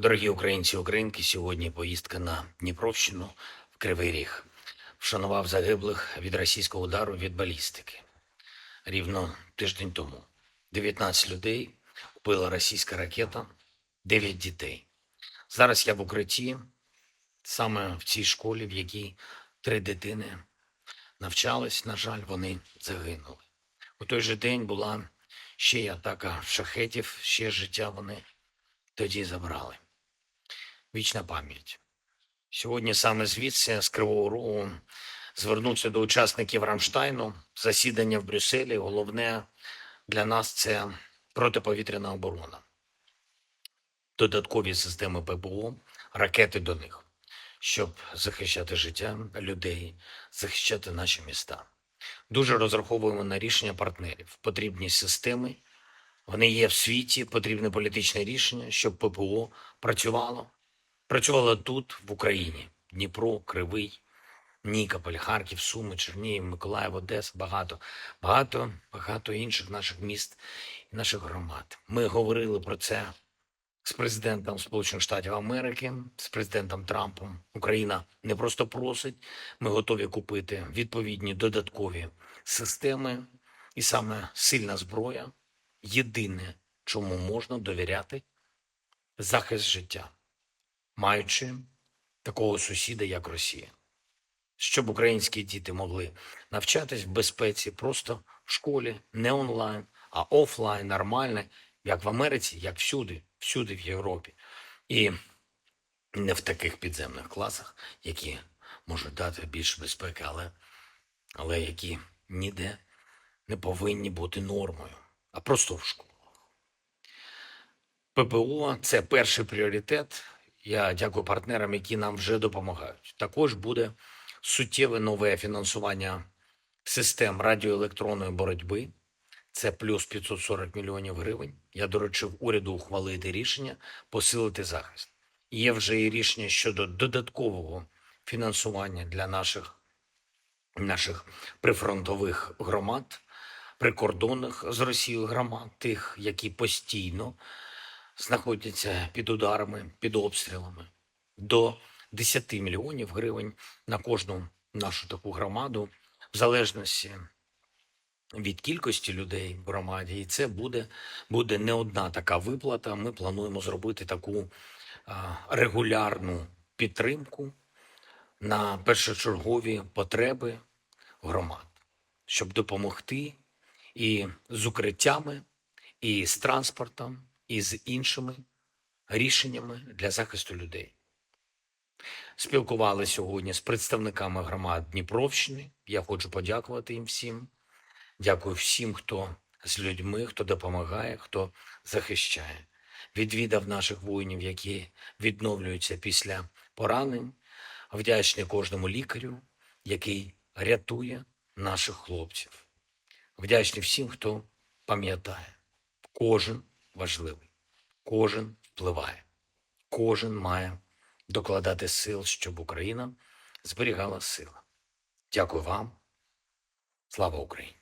Дорогі українці українки, сьогодні поїздка на Дніпровщину в Кривий Ріг. Вшанував загиблих від російського удару від балістики. Рівно тиждень тому. 19 людей вбила російська ракета, 9 дітей. Зараз я в укритті, саме в цій школі, в якій три дитини навчались, на жаль, вони загинули. У той же день була ще й атака шахетів, ще життя вони тоді забрали. Вічна пам'ять. Сьогодні саме звідси, з Кривого Рогу, звернутися до учасників Рамштайну, засідання в Брюсселі. Головне для нас це протиповітряна оборона. Додаткові системи ППО, ракети до них, щоб захищати життя людей, захищати наші міста. Дуже розраховуємо на рішення партнерів. Потрібні системи, вони є в світі, потрібне політичне рішення, щоб ППО працювало. Працювало тут, в Україні. Дніпро, Кривий, Нікополь, Харків, Суми, Чернігів, Миколаїв, Одеса, багато, багато, багато інших наших міст і наших громад. Ми говорили про це з президентом Сполучених Штатів Америки, з президентом Трампом. Україна не просто просить, ми готові купити відповідні додаткові системи, і саме сильна зброя єдине, чому можна довіряти захист життя, маючи такого сусіда, як Росія. Щоб українські діти могли навчатись в безпеці просто в школі, не онлайн, а офлайн, нормально, як в Америці, як всюди, всюди в Європі. І не в таких підземних класах, які можуть дати більше безпеки, але, але які ніде не повинні бути нормою, а просто в школах. ППО це перший пріоритет. Я дякую партнерам, які нам вже допомагають. Також буде суттєве нове фінансування систем радіоелектронної боротьби. Це плюс 540 мільйонів гривень. Я доручив уряду ухвалити рішення посилити захист. Є вже і рішення щодо додаткового фінансування для наших, наших прифронтових громад, прикордонних з Росією громад, тих, які постійно знаходяться під ударами, під обстрілами. До 10 мільйонів гривень на кожну нашу таку громаду, в залежності від кількості людей в громаді. І це буде, буде не одна така виплата. Ми плануємо зробити таку регулярну підтримку на першочергові потреби громад, щоб допомогти і з укриттями, і з транспортом, і з іншими рішеннями для захисту людей. Спілкували сьогодні з представниками громад Дніпровщини. Я хочу подякувати їм всім. Дякую всім, хто з людьми, хто допомагає, хто захищає. Відвідав наших воїнів, які відновлюються після поранень. Вдячний кожному лікарю, який рятує наших хлопців. Вдячний всім, хто пам'ятає. Кожен важливий, кожен впливає, кожен має докладати сил, щоб Україна зберігала сила. Дякую вам. Слава Україні!